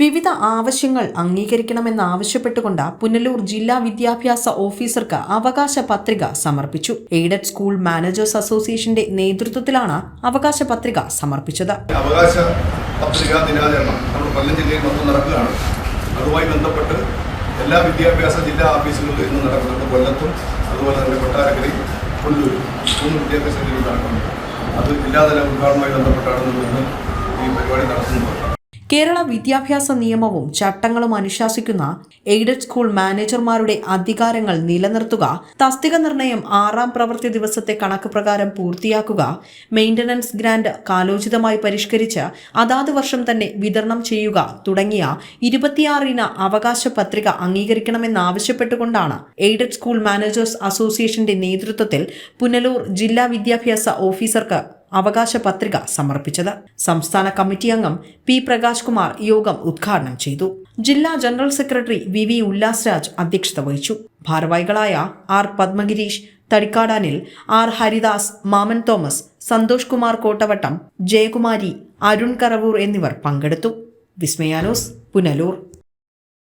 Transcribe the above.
വിവിധ ആവശ്യങ്ങൾ അംഗീകരിക്കണമെന്നാവശ്യപ്പെട്ടുകൊണ്ട് പുനലൂർ ജില്ലാ വിദ്യാഭ്യാസ ഓഫീസർക്ക് അവകാശ പത്രിക സമർപ്പിച്ചു. എയ്ഡഡ് സ്കൂൾ മാനേജേഴ്സ് അസോസിയേഷന്റെ നേതൃത്വത്തിലാണ് അവകാശ പത്രിക സമർപ്പിച്ചത്. അവകാശ പത്രിക ദിനാചരണം നമ്മുടെ കൊല്ലം ജില്ലയിൽ മൊത്തം നടക്കുകയാണ്. അതുമായി ബന്ധപ്പെട്ട് എല്ലാ വിദ്യാഭ്യാസ ജില്ലാ ഓഫീസുകളിലും ഇന്ന് നടക്കുന്നുണ്ട് കൊല്ലത്തും അതുപോലെ തന്നെ കൊട്ടാരക്കരയും കൊല്ലൂരും മൂന്ന് വിദ്യാഭ്യാസ ജില്ലയിൽ നടക്കുന്നുണ്ട്. അത് ജില്ലാതല ഉദ്ഘാടനവുമായി ബന്ധപ്പെട്ടാണ് ഈ പരിപാടി നടത്തുന്നത്. കേരള വിദ്യാഭ്യാസ നിയമവും ചട്ടങ്ങളും അനുശാസിക്കുന്ന എയ്ഡഡ് സ്കൂൾ മാനേജർമാരുടെ അധികാരങ്ങൾ നിലനിർത്തുക തസ്തിക നിർണയം ആറാം പ്രവൃത്തി ദിവസത്തെ കണക്ക് പ്രകാരം പൂർത്തിയാക്കുക മെയിന്റനൻസ് ഗ്രാന്റ് കാലോചിതമായി പരിഷ്കരിച്ച് അതാത് വർഷം തന്നെ വിതരണം ചെയ്യുക തുടങ്ങിയ ഇരുപത്തിയാറിന അവകാശ പത്രിക അംഗീകരിക്കണമെന്നാവശ്യപ്പെട്ടുകൊണ്ടാണ് എയ്ഡഡ് സ്കൂൾ മാനേജേഴ്സ് അസോസിയേഷന്റെ നേതൃത്വത്തിൽ പുനലൂർ ജില്ലാ വിദ്യാഭ്യാസ ഓഫീസർക്ക് അവകാശ പത്രിക സമർപ്പിച്ചത്. സംസ്ഥാന കമ്മിറ്റി അംഗം പി പ്രകാശ് കുമാർ യോഗം ഉദ്ഘാടനം ചെയ്തു. ജില്ലാ general secretary V V Ullas Raj അധ്യക്ഷത വഹിച്ചു. ഭാരവാഹികളായ ആർ പത്മഗിരീഷ് തടിക്കാടാനിൽ ആർ ഹരിദാസ് മാമൻ തോമസ് സന്തോഷ് കുമാർ കോട്ടവട്ടം ജയകുമാരി അരുൺ കറവൂർ എന്നിവർ പങ്കെടുത്തു. വിസ്മയാനോസ് പുനലൂർ.